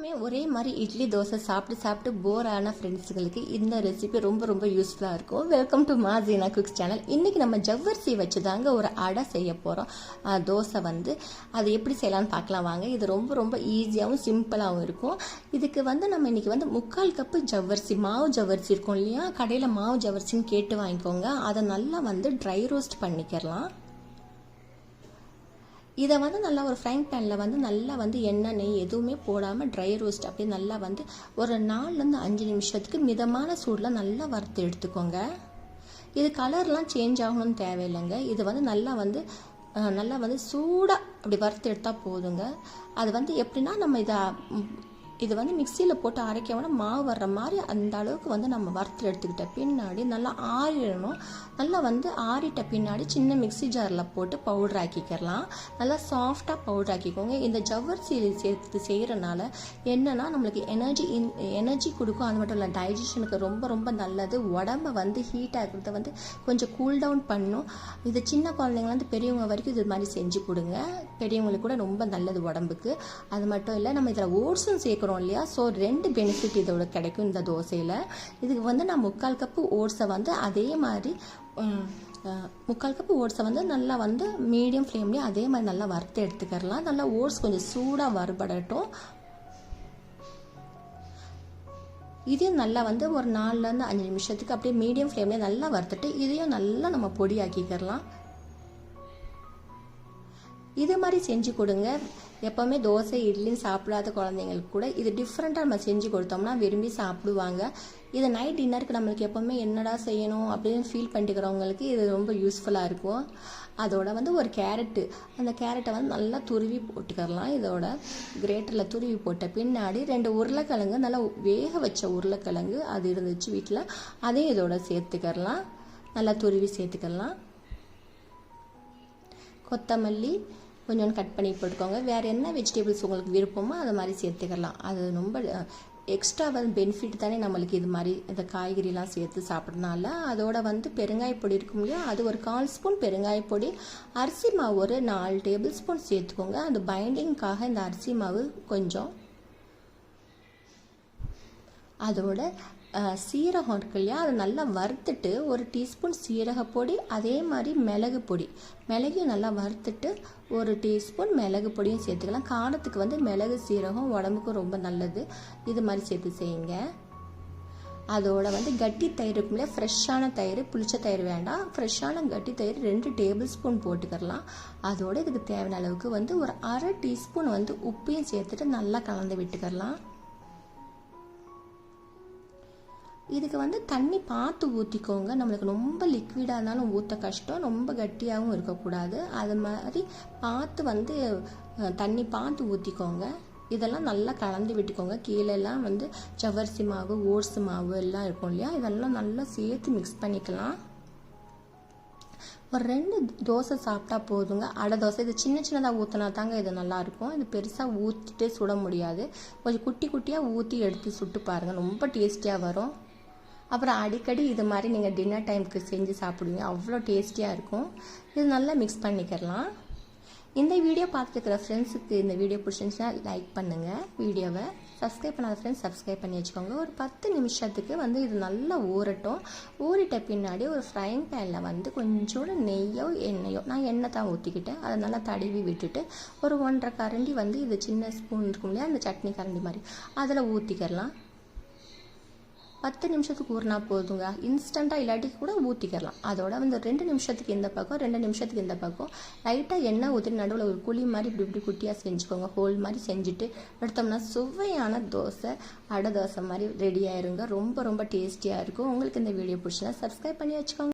எப்பவுமே ஒரே மாதிரி இட்லி தோசை சாப்பிட்டு சாப்பிட்டு போரான ஃப்ரெண்ட்ஸுகளுக்கு இந்த ரெசிபி ரொம்ப ரொம்ப யூஸ்ஃபுல்லாக இருக்கும். Welcome to Masina cooks channel இன்றைக்கி நம்ம ஜவ்வரிசி வச்சு தாங்க ஒரு அடை செய்ய போகிறோம் தோசை வந்து. அது எப்படி செய்யலாம்னு பார்க்கலாம் வாங்க. இது ரொம்ப ரொம்ப ஈஸியாகவும் சிம்பிளாகவும் இருக்கும். இதுக்கு வந்து நம்ம இன்றைக்கி வந்து முக்கால் கப்பு ஜவ்வரிசி மாவு ஜவ்வரிசி இருக்கும் இல்லையா? கடையில் மாவு ஜவ்வரிசின்னு கேட்டு வாங்கிக்கோங்க. அதை நல்லா வந்து ட்ரை ரோஸ்ட் பண்ணிக்கிறலாம். இதை வந்து நல்லா ஒரு ஃப்ரைங் பேனில் வந்து நல்லா வந்து எண்ணெய் நெய் எதுவுமே போடாமல் ட்ரை ரோஸ்ட் அப்படியே நல்லா வந்து ஒரு நாலுலேருந்து அஞ்சு நிமிஷத்துக்கு மிதமான சூடில் நல்லா வறுத்து எடுத்துக்கோங்க. இது கலர்லாம் சேஞ்ச் ஆகணும்னு தேவையில்லைங்க. இது வந்து நல்லா வந்து நல்லா வந்து சூடாக அப்படி வறுத்து எடுத்தால் போதுங்க. அது வந்து எப்படின்னா நம்ம இதை இது வந்து மிக்சியில் போட்டு அரைக்கவனா மாவு வர்ற மாதிரி அந்த அளவுக்கு வந்து நம்ம வறுத்து எடுத்துக்கிட்ட பின்னாடி நல்லா ஆறிடணும். நல்லா வந்து ஆறிட்ட பின்னாடி சின்ன மிக்சி ஜாரில் போட்டு பவுடர் ஆக்கிக்கிறலாம் நல்லா சாஃப்டாக பவுடர் ஆக்கிக்கோங்க. இந்த ஜவ்வரிசி சேர்த்து செய்கிறனால என்னென்னா நம்மளுக்கு எனர்ஜி இன் எனர்ஜி கொடுக்கும். அது மட்டும் இல்லை டைஜஷனுக்கு ரொம்ப ரொம்ப நல்லது. உடம்பை வந்து ஹீட் ஆகிறத வந்து கொஞ்சம் கூல் டவுன் பண்ணும். இது சின்ன குழந்தைங்கலேருந்து பெரியவங்க வரைக்கும் இது மாதிரி செஞ்சு கொடுங்க. பெரியவங்களுக்கு கூட ரொம்ப நல்லது உடம்புக்கு. அது மட்டும் இல்லை நம்ம இதில் ஓட்ஸும் சேர்க்குறோம். போகிறோம் இல்லையா? ஸோ ரெண்டு பெனிஃபிட் இதோட கிடைக்கும் இந்த தோசையில். இதுக்கு வந்து நான் முக்கால் கப்பு ஓட்ஸை வந்து அதே மாதிரி முக்கால் கப்பு ஓட்ஸை வந்து நல்லா வந்து மீடியம் ஃப்ளேம்லேயே அதே மாதிரி நல்லா வறுத்து எடுத்துக்கிறலாம். நல்லா ஓட்ஸ் கொஞ்சம் சூடாக வறுபடட்டும். இதையும் நல்லா வந்து ஒரு நாலுலேருந்து அஞ்சு நிமிஷத்துக்கு அப்படியே மீடியம் ஃப்ளேம்லேயே நல்லா வறுத்துட்டு இதையும் நல்லா நம்ம பொடி ஆக்கிக்கிறலாம் இது மாதிரி செஞ்சு கொடுங்க. எப்போவுமே தோசை இட்லின்னு சாப்பிடாத குழந்தைங்களுக்கு கூட இது டிஃப்ரெண்ட்டாக நம்ம செஞ்சு கொடுத்தோம்னா விரும்பி சாப்பிடுவாங்க. இதை நைட் டின்னருக்கு நம்மளுக்கு எப்போவுமே என்னடா செய்யணும் அப்படின்னு ஃபீல் பண்ணிக்கிறவங்களுக்கு இது ரொம்ப யூஸ்ஃபுல்லாக இருக்கும். அதோட வந்து ஒரு கேரட்டு அந்த கேரட்டை வந்து நல்லா துருவி போட்டுக்கரலாம் இதோட கிரேட்டரில் துருவி போட்ட பின்னாடி ரெண்டு உருளைக்கிழங்கு நல்லா வேக வச்ச உருளைக்கிழங்கு அது இருந்துச்சு வீட்டில் அதையும் இதோட சேர்த்துக்கரலாம் நல்லா துருவி சேர்த்துக்கலாம். கொத்தமல்லி கொஞ்சம் கட் பண்ணி போட்டுக்கோங்க. வேறு என்ன வெஜிடபிள்ஸ் உங்களுக்கு விருப்பமோ அதை மாதிரி சேர்த்துக்கலாம். அது ரொம்ப எக்ஸ்ட்ரா வந்து பெனிஃபிட் தானே நம்மளுக்கு இது மாதிரி இந்த காய்கறிலாம் சேர்த்து சாப்பிட்றதுனால. அதோட வந்து பெருங்காய பொடி இருக்கும் இல்லையா? அது ஒரு கால் ஸ்பூன் பெருங்காய பொடி அரிசி மாவு ஒரு நாலு டேபிள் ஸ்பூன் சேர்த்துக்கோங்க. அந்த பைண்டிங்காக இந்த அரிசி மாவு கொஞ்சம். அதோட சீரகம் இருக்கு இல்லையா? அதை நல்லா வறுத்துட்டு ஒரு டீஸ்பூன் சீரக பொடி அதே மாதிரி மிளகு பொடி. மிளகையும் நல்லா வறுத்துட்டு ஒரு டீஸ்பூன் மிளகு பொடியும் சேர்த்துக்கலாம். காரத்துக்கு வந்து மிளகு சீரகம் உடம்புக்கும் ரொம்ப நல்லது. இது மாதிரி சேர்த்து செய்யுங்க. அதோட வந்து கட்டி தயிர் இருக்கும் இல்லையா? ஃப்ரெஷ்ஷான தயிர் புளிச்ச தயிர் வேண்டாம். ஃப்ரெஷ்ஷான கட்டி தயிர் ரெண்டு டேபிள் ஸ்பூன் போட்டுக்கிறலாம். அதோட இதுக்கு தேவையான அளவுக்கு வந்து ஒரு அரை டீஸ்பூன் வந்து உப்பையும் சேர்த்துட்டு நல்லா கலந்து விட்டுக்கிறலாம். இதுக்கு வந்து தண்ணி பார்த்து ஊற்றிக்கோங்க நம்மளுக்கு ரொம்ப லிக்விடாக இருந்தாலும் ஊற்ற கஷ்டம். ரொம்ப கட்டியாகவும் இருக்கக்கூடாது. அது மாதிரி பார்த்து வந்து தண்ணி பார்த்து ஊற்றிக்கோங்க இதெல்லாம் நல்லா கலந்து விட்டுக்கோங்க. கீழெல்லாம் வந்து ஜவரிசி மாவு ஓட்ஸ் மாவு எல்லாம் இருக்கும் இல்லையா? இதெல்லாம் நல்லா சேர்த்து மிக்ஸ் பண்ணிக்கலாம். ஒரு ரெண்டு தோசை சாப்பிட்டா போதுங்க. அடை தோசை இது சின்ன சின்னதாக ஊற்றினா தாங்க இது நல்லாயிருக்கும் இது பெருசாக ஊற்றிட்டு சுட முடியாது. கொஞ்சம் குட்டி குட்டியாக ஊற்றி எடுத்து சுட்டு பாருங்கள் ரொம்ப டேஸ்டியாக வரும். அப்புறம் அடிக்கடி இது மாதிரி நீங்கள் டின்னர் டைமுக்கு செஞ்சு சாப்பிடுவீங்க. அவ்வளோ டேஸ்டியாக இருக்கும். இது நல்லா மிக்ஸ் பண்ணிக்கிறலாம் இந்த வீடியோ பார்த்துருக்குற ஃப்ரெண்ட்ஸுக்கு இந்த வீடியோ பிடிச்சிருந்துச்சுன்னா லைக் பண்ணுங்கள் வீடியோவை சப்ஸ்கிரைப் பண்ணாத ஃப்ரெண்ட்ஸ் சப்ஸ்கிரைப் பண்ணி வச்சுக்கோங்க. ஒரு பத்து நிமிஷத்துக்கு வந்து இது நல்லா ஊறட்டும். ஊறிட்ட பின்னாடி ஒரு ஃப்ரைங் பேனில் வந்து கொஞ்சோண்டு நெய்யோ எண்ணெயோ நான் எண்ணெய் தான் ஊற்றிக்கிட்டேன் அதை நல்லா தடவி விட்டுட்டு ஒரு ஒன்றரை கரண்டி வந்து இது சின்ன ஸ்பூன் இருக்கும் இல்லையா அந்த சட்னி கரண்டி மாதிரி அதில் ஊற்றிக்கிறலாம் பத்து நிமிஷத்துக்கு ஊறினா போதுங்க. இன்ஸ்டண்ட்டாக இல்லாட்டி கூட ஊற்றிக்கலாம் அதோட வந்து ரெண்டு நிமிஷத்துக்கு இந்த பக்கம் ரெண்டு நிமிஷத்துக்கு இந்த பக்கம். லைட்டாக எண்ணெய் ஊற்றி நடுவில் ஒரு குழி மாதிரி இப்படி இப்படி குட்டியாக செஞ்சுக்கோங்க. ஹோல் மாதிரி செஞ்சுட்டு எடுத்தோம்னா சுவையான தோசை அடை தோசை மாதிரி ரெடி ஆயிருங்க. ரொம்ப ரொம்ப டேஸ்டியாக இருக்கும். உங்களுக்கு இந்த வீடியோ பிடிச்சினா சப்ஸ்கிரைப் பண்ணி வச்சுக்கோங்க.